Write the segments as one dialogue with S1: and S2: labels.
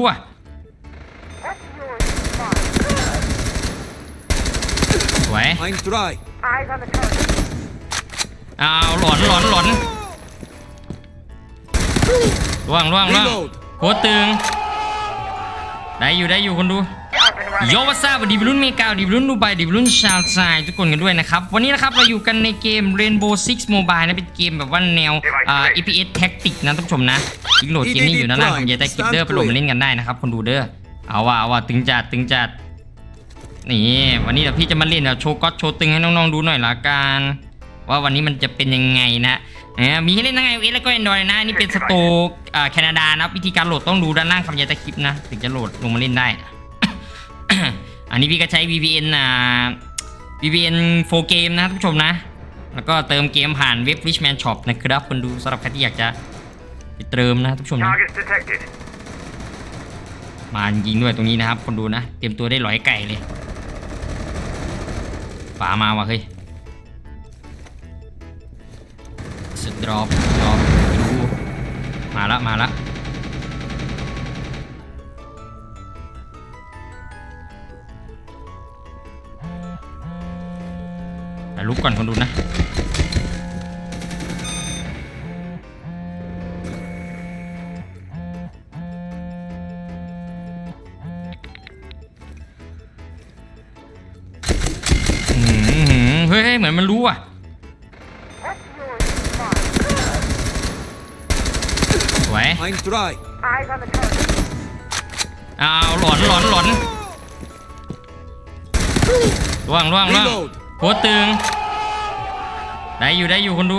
S1: รู้อะ
S2: What's yours is mine.
S1: สวย
S3: I'm dry.
S2: Eyes on the target.
S1: เอาหลอนหลอนหลอนล่วงล่วงล่วง
S3: Reload
S1: โคตรตึง ได้อยู่ได้อยู่คนดู
S2: Up and running.
S1: โยวัสดีบรุ่นเมกาดีบรุ่นดูไบดีบรุ่นชาวไซทุกคนกันด้วยนะครับ วันนี้นะครับเราอยู่กันในเกม Rainbow Six Mobile นะเป็นเกมแบบว่าแนวอ่า EPS Tactic นะท่านผู้ชมนะลิงก์โหลดเกมนี้อยู่ด้านล่างของยายแต่คลิปเดอร์ไปโหลดมาเล่นกันได้นะครับคนดูเด้อเอาว่ะเอาว่ะตึงจัดตึงจัดนี่วันนี้เดี๋ยวพี่จะมาเล่นแบบโชว์ก๊อตโชว์ตึงให้น้องๆดูหน่อยละกันว่าวันนี้มันจะเป็นยังไงนะเออมีให้เล่นทั้งไอโอเอสแล้วก็แอนดรอยนะอันนี่เป็นสโตร์อ่าแคนาดานะวิธีการโหลดต้องดูด้านล่างคำยายแต่คลิปนะ ถึงจะโหลดลงมาเล่นได้ อันนี้พี่ก็ใช้ VPN อ่า VPN 4 Game นะท่านผู้ชมนะ แล้วก็เติมเกมผ่านเว็บ Richman Shop นะครับคนดูสำหรับใครที่อยากจะไปเติมนะท่านผู้ชมนะ
S2: Targets detected.
S1: มาจริงๆด้วยตรงนี้นะครับ คนดูนะ เตรียมตัวได้ร้อยไก่เลยฝามาว่ะเฮ้ยสดรอปดรอปดูมาละมาละ ถ่ายรูปก่อนคนดูนะอื้อหืออื้อหือเฮ้ยเฮ้ย เหมือนมันรู้อะ
S2: What's yours is mine.
S1: สวย
S3: I'm dry.
S2: Eyes on the target.
S1: เอาหลอนหลอนหลอนล่วงล่วงล่วง
S3: Reload
S1: โคตรตึง ได้อยู่ได้อยู่คนดู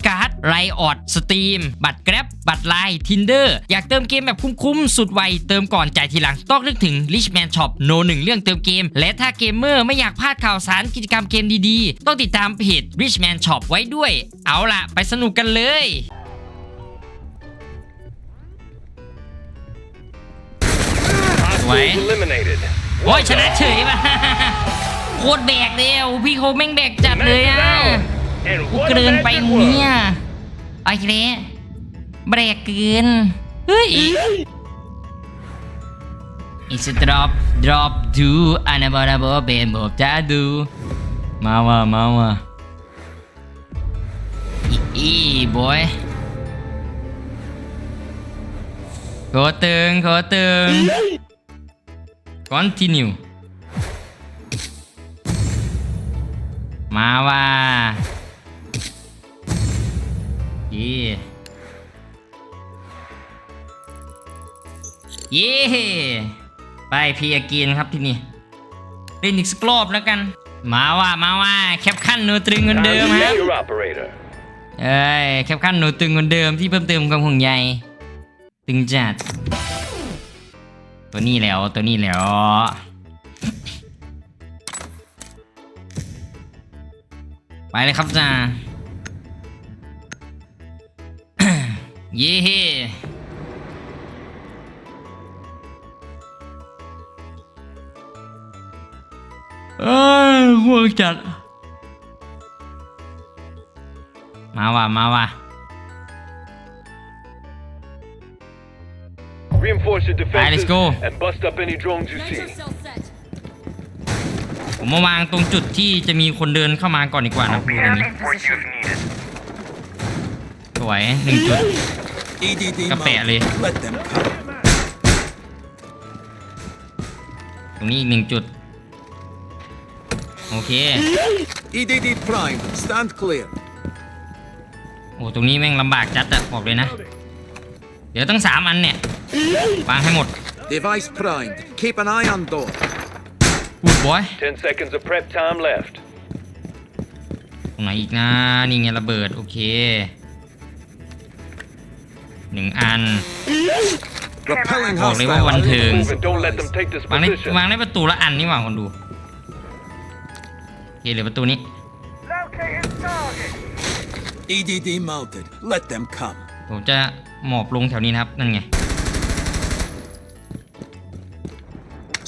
S1: ไรออดสตรีมบัตรแกร็บบัตรไลน์ทินเดอร์อยากเติมเกมแบบคุ้มๆ สุดไว เติมก่อนจ่ายทีหลัง ต้องนึกถึง Richman Shop โนหนึ่งเรื่องเติมเกม และถ้าเกมเมอร์ไม่อยากพลาดข่าวสารกิจกรรมเกมดีๆ ต้องติดตามเพจ Richman Shop ไว้ด้วย เอาล่ะ ไปสนุกกันเลยสวย
S4: eliminated.
S1: โอ้ยชนะเฉยป่ะโคตรแบกเลยอะโอ้พี่เขาแม่งแบกจัดเลยอะ
S4: And
S1: กู
S4: what
S1: เกิน
S4: a
S1: ไป
S4: magic
S1: หมูเนี่ย
S4: was.
S1: ไอ้เละแบกเกินเฮ้ย It's a drop drop do อันนั้นบอลบอเบนบอกจะดูมาว่ะมาว่ะอีอีบอยโคตึงโคตึง continue มาว่ะ เย่เย่ไปพีอากีนครับที่นี่เล่นอีกสักรอบแล้วกัน มาว่ะมาว่ะแคปขั้นโนตรึงเหมือนเดิม
S4: Time to
S1: ครับ
S4: meet your operator.
S1: เอ้ยแคปขั้นโนตึงเหมือนเดิมที่เพิ่มเติมความห่วงใยตึงจัด ตัวนี้แล้วตัวนี้แล้วไปเลยครับจ้า เย้เอ้ยห่วงจัด มาว่ะ มาว่ะ
S4: Reinforce your defenses
S1: let's go.
S4: and bust up any drones you see.
S5: Nitro cell set.
S1: ผมมาวางตรงจุดที่จะมีคนเดินเข้ามาก่อนดีกว่านะดูอย่างนี้
S2: In position.
S4: needed.
S1: สวยหนึ่งจุด
S3: EDD
S1: Kapè
S3: mode.
S1: lì.
S3: Let them come.
S1: ตรงนี้อีกหนึ่งจุด โอเค
S3: EDD prime. Stand clear.
S1: โอ้ตรงนี้แม่งลำบากจัดอะบอกเลยนะ เดี๋ยวตั้งสามอันเนี่ยวางให้หมด
S3: Device primed. Keep an eye on door.
S1: พูดบอย
S4: Ten seconds of prep time left.
S1: ตรงไหนอีกนะ นี่ไงระเบิด โอเค หนึ่งอัน
S3: Repelling
S1: บอกเลยว่าวัน
S3: hostile.
S1: เทิง
S4: Move and don't let them take this
S1: วางใน
S4: position.
S1: วางในประตูละอันนี่หว่าคนดูโอเคเหลือประตูนี้
S2: Locating target.
S3: EDD mounted. Let them come.
S1: ผมจะหมอบลงแถวนี้นะครับ นั่นไง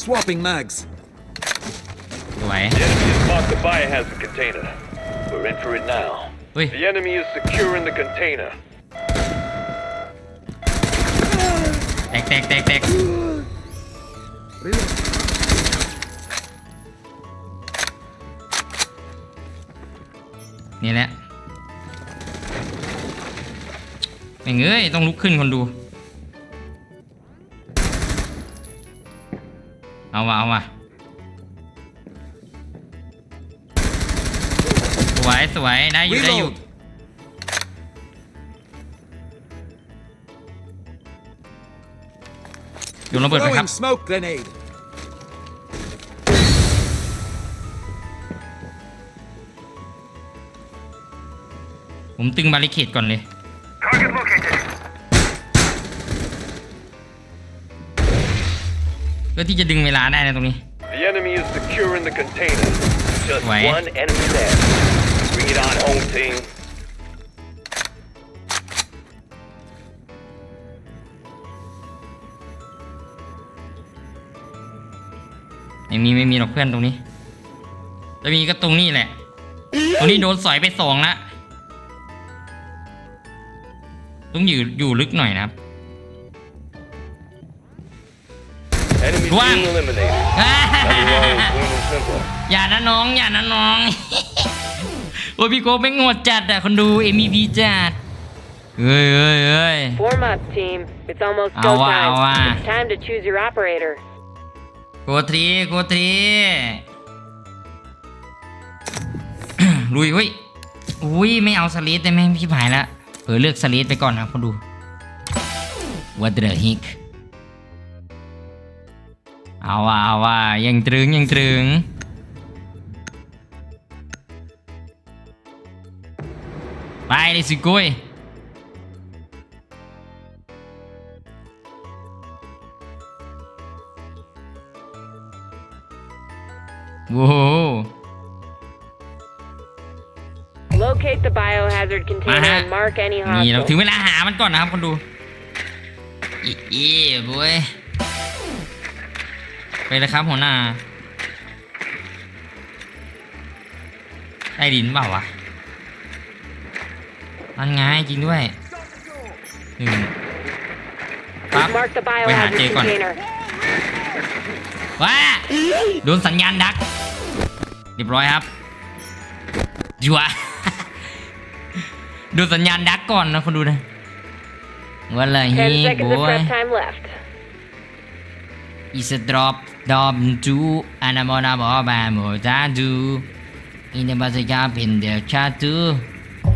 S3: Swapping mags.
S1: สวย
S4: The enemy has marked the biohazard container. We're in for it now.
S1: เฮ้ย
S4: The enemy is securing the container.
S1: ตกแตกแตกนี่แหละแม่งเอ้ยต้องลุกขึ้นคนดู เอาวะเอาวะสวยสวยได้อยู่ได้อยู่ ยนระเบิดไปครับ
S3: Throwing smoke grenade.
S1: ผมตึงบาริเคดก่อนเลย
S2: Target located.
S1: เพื่อที่จะดึงเวลาได้นะตรงนี้
S4: The enemy is securing the container. Just
S1: Wait.
S4: one enemy left. Bring it on home team.
S1: ไม่มีไม่มีหรอกเพื่อนตรงนี้ จะมีก็ตรงนี้แหละ ตรงนี้โดนสอยไปสองละต้องอยู่อยู่ลึกหน่อยนะครับ
S4: Enemy
S1: Wow.
S4: team eliminated. Nothing wrong with plain and simple.
S1: อย่านะน้องอย่านะน้อง โอ้ยพี่โก้ไม่งโงดจัดอะคนดู MVP จัดเฮ้ยเฮ้ยเฮ้ย
S5: Form up, team. It's almost
S1: Ow,
S5: go
S1: ow,
S5: time.
S1: ow. โกทรีโกทรีลุยเฮ้ยอุ้ยไม่เอาสลีดได้ไหมพี่ผายละเออเลือกสลีดไปก่อนนะคนดู What the heck เอาว่าเอาว่ายังตรึงยังตรึงไปเลยสิกุ้ย โว้โห
S5: Locate the biohazard container
S1: Uh-huh.
S5: and mark any
S1: นี่เรา
S5: hostile.
S1: ถึงเวลาหามันก่อนนะครับคนดูอีอีบวยไปเลยครับหัวหน้าได้ดินเปล่าวะนั่นไงจริงด้วยหนึ่งปั๊บ
S5: Mark the
S1: ไปหาเจ
S5: biohazard
S1: ก่อน
S5: container.
S1: ว้าโดนสัญญาณดัก เรียบร้อยครับจัวดูสัญญาณดักก่อนนะคนดูนะว่าอะไร
S5: Ten
S1: ฮี
S5: seconds
S1: บ
S5: of
S1: อย
S5: prep time left.
S1: is a drop drop to anamona boba moja do in the bazooka pin the chat to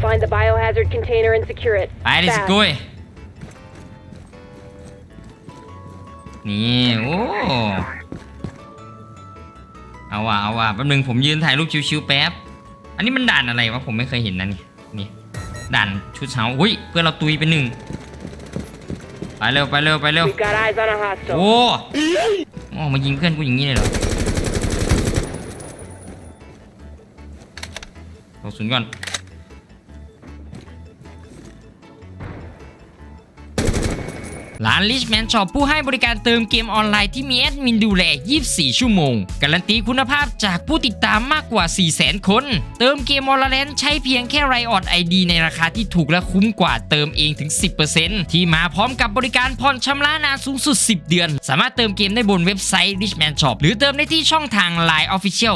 S5: Find the biohazard container and secure it.
S1: ไปดิส
S5: Fast.
S1: กุยนี่โอ้ เอาว่ะเอาว่ะแป๊บนึงผมยืนถ่ายรูปชิวๆแป๊บ อันนี้มันด่านอะไรวะผมไม่เคยเห็นนะนี่นี่ด่านชุดเช้าอุ้ยเพื่อนเราตุยไปหนึ่งไปเร็วไปเร็วไปเร็ว
S5: We got eyes on a hostile.
S1: โอ้โอ้มายิงเพื่อนกูอย่างนี้เลยเหรอลงศูนย์ก่อน ร้าน Richman Shop ผู้ให้บริการเติมเกมออนไลน์ที่มีแอดมินดูแล 24 ชั่วโมง การันตีคุณภาพจากผู้ติดตามมากกว่า 400,000 คน เติมเกมออนไลน์ใช้เพียงแค่ไรออดไอดีในราคาที่ถูกและคุ้มกว่าเติมเองถึง 10%ที่มาพร้อมกับบริการผ่อนชำระนานสูงสุด 10 เดือน สามารถเติมเกมได้บนเว็บไซต์ Richman Shop หรือเติมได้ที่ช่องทาง Line Official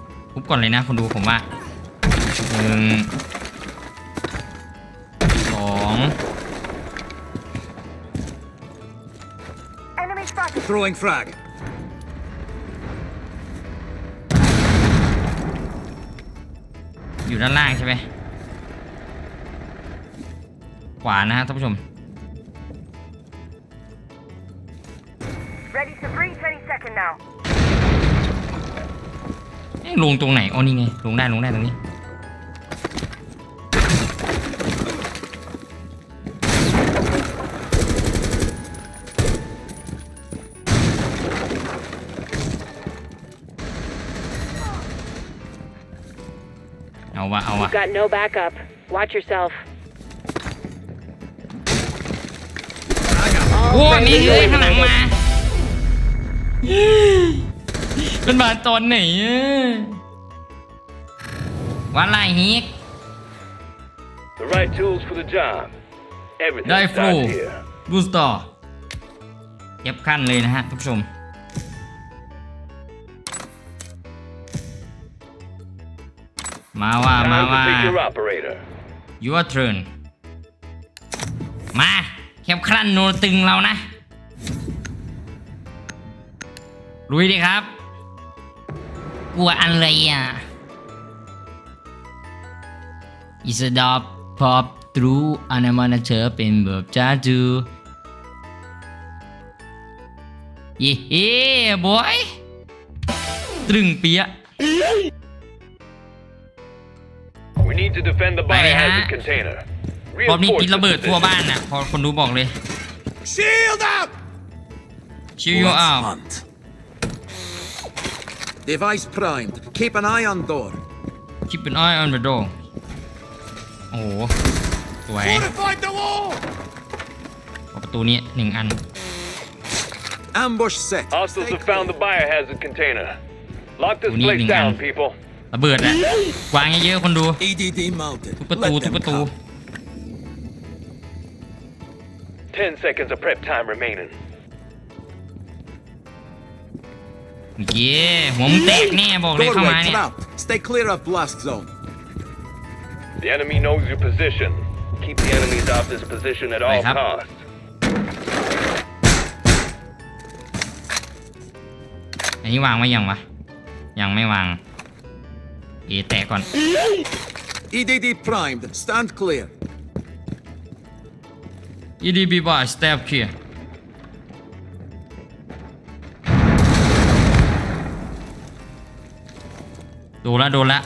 S1: ทุบก่อนเลยนะคนดูผมว่าหนึ่งสอง
S2: Enemy Enemy spotted.
S3: Throwing frag.
S1: อยู่ด้านล่างใช่ไหมขวานะฮะท่านผู้ชม
S2: Ready to breach
S1: ลงตรงไหนอ๋อนี่ไง ลงได้ลงได้ตรงนี้ เอาวะเอาวะ
S5: You've got no backup. Watch yourself.
S1: โอ้
S5: All
S1: มี
S5: friendly
S1: เฮ้ยข้างหลัง
S5: eliminated.
S1: มาเป็นมาตอนไหนอะวันไรฮิก
S4: The right tools for the job. Everything
S1: ได้ฟลู
S4: starts here.
S1: บูสต่อเก็บขั้นเลยนะฮะท่านผู้ชม มาว่า มา
S4: Time
S1: ว่า
S4: to pick your operator.
S1: your turn มาเข็บครั่นโนตึงเรานะ ลุยดิครับ กลัวอะไรอะอิสดอปพอบทรูอนามานาเชอเป็นแบบจ้าจูเย่เฮ้บอยตรึงเปียะ
S4: We need to defend the
S1: Bye,
S4: biohazard
S1: ha.
S4: container.
S1: รอบนี้
S4: Reinforce
S1: ติด
S4: the
S1: ระเบิดทั่ว
S4: position.
S1: บ้านน่ะพอคนดูบอกเลย
S3: Shield up!
S1: ชิวโย
S3: Let's
S1: อ้าว
S3: hunt. Device primed. Keep an eye on door.
S1: คิปเป็นอ้อยออนเดอะโดโอ้โหสวย
S3: Fortified the wall!
S1: เอาประตูนี้หนึ่งอัน
S3: Ambush set.
S4: Hostiles
S3: Stay
S4: have found the
S3: clear.
S4: biohazard container. Lock this
S1: We need
S4: place
S1: an
S4: down,
S1: amp.
S4: people.
S1: ระเบิดอะวางเยอะๆคนดู
S3: EDD mounted.
S1: ทุกประตู
S3: Let
S1: ทุก
S3: them
S1: ประตู
S3: come.
S4: Ten seconds of prep time remaining.
S1: เย้หัวมึงแตกแน่บอกเลยเข้ามา
S3: Doorway
S1: เนี่ย
S3: trapped. Stay clear of blast zone.
S4: The enemy knows your position. Keep the enemies off this position at all
S1: Right, hap.
S4: costs.
S1: อันนี้วางไว้ยังวะ ยังไม่วาง เอแตกก่อน
S3: EDD primed. Stand clear.
S1: EDB bar step clear ดนละโดนละ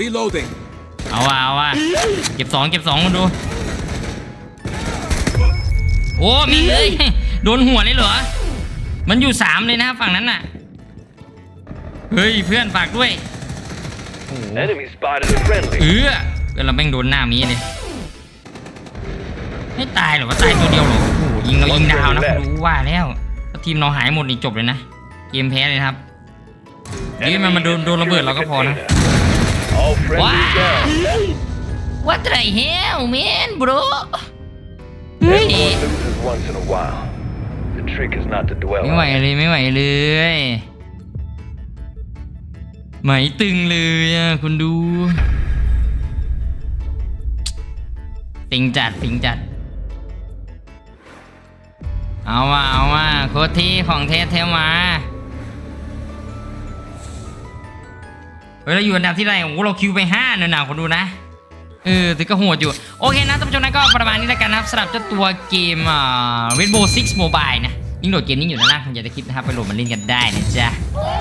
S3: Reloading.
S1: เอาว่ะเอาว่ะเก็บสองเก็บสองคนดู โอ้มีเลยโดนหัวเลยเหรอ มันอยู่สามเลยนะฝั่งนั้นน่ะ เฮ้ยเพื่อนฝากด้วยโอ้โห
S4: Enemy spotted a friendly.
S1: เออเพื่อนเราแม่งโดนหน้ามีเลยไม่ตายเหรอวะตายตัวเดียวเหรอโอ้โห ยิงเรายิงดาวนะรู้ว่าแล้วถ้าทีมเราหายหมดนี่จบเลยนะ เกมแพ้เลยนะครับนี่มันมาโดนโดนระเบิดเราก็พอนะ
S4: All friendly
S1: Wow.
S4: down.
S1: What the hell man bro เฮ้ย
S4: Everyone loses once in a while. The trick is not to dwell
S1: ไม่ไหว
S4: on it.
S1: เลยไม่ไหวเลยไหมตึงเลยอะคุณดูติงจัดติงจัด เอาว่าเอาว่าโคตรที่ของเทสเทมา เฮ้ยเราอยู่อันดับที่ไรโอ้โหเราคิวไปห้าเนอยหนาคนดูนะ เออถือก็โหดอยู่ โอเคนะท่านผู้ชมนะก็ประมาณนี้แล้วกันนะครับสำหรับเจ้าตัวเกมอ่า Rainbow Six Mobile นะ ยิ่งโหลดเกมนี้อยู่ด้านล่างคุณอยากจะคลิปนะครับไปโหลดมาเล่นกันได้นะจ๊ะ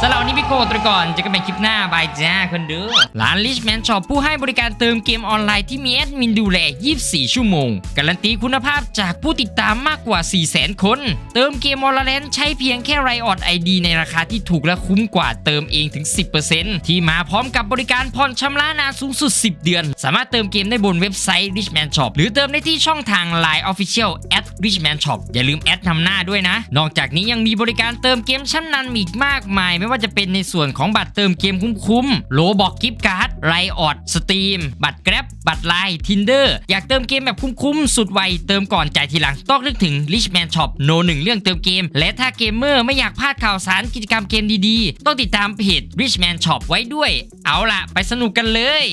S1: สำหรับวันนี้พี่โกตัวก่อนจะกันเป็นคลิปหน้าบายจ้าคนดูร้าน Richman Shop ผู้ให้บริการเติมเกมออนไลน์ที่มีแอดมินดูแล 24 ชั่วโมง การันตีคุณภาพจากผู้ติดตามมากกว่า 400,000 คน เติมเกมออลเลน์ใช้เพียงแค่ไรออดไอดีในราคาที่ถูกและคุ้มกว่าเติมเองถึง 10%ที่มาพร้อมกับบริการผ่อนชำระนานสูงสุด 10 เดือน สามารถเติมเกมได้บนเว็บไซต์ Richman Shop หรือเติมได้ที่ช่องทาง Line Official at Richman Shop อย่าลืมแอดนำหน้าด้วยนะนอกจากนี้ยังมีบริการเติมเกมชั้นนำอีกมากมาย ไม่ว่าจะเป็นในส่วนของบัตรเติมเกมคุ้มๆโลบอกกิฟต์การ์ดไรออดสตรีมบัตรแกร็บบัตรไลน์ทินเดอร์อยากเติมเกมแบบคุ้มๆสุดไวเติมก่อนจ่ายทีหลังต้องนึกถึง Richman Shop โนหนึ่งเรื่องเติมเกม และถ้าเกมเมอร์ไม่อยากพลาดข่าวสารกิจกรรมเกมดีๆ ต้องติดตามเพจ Richman Shop ไว้ด้วย เอาล่ะ ไปสนุกกันเลย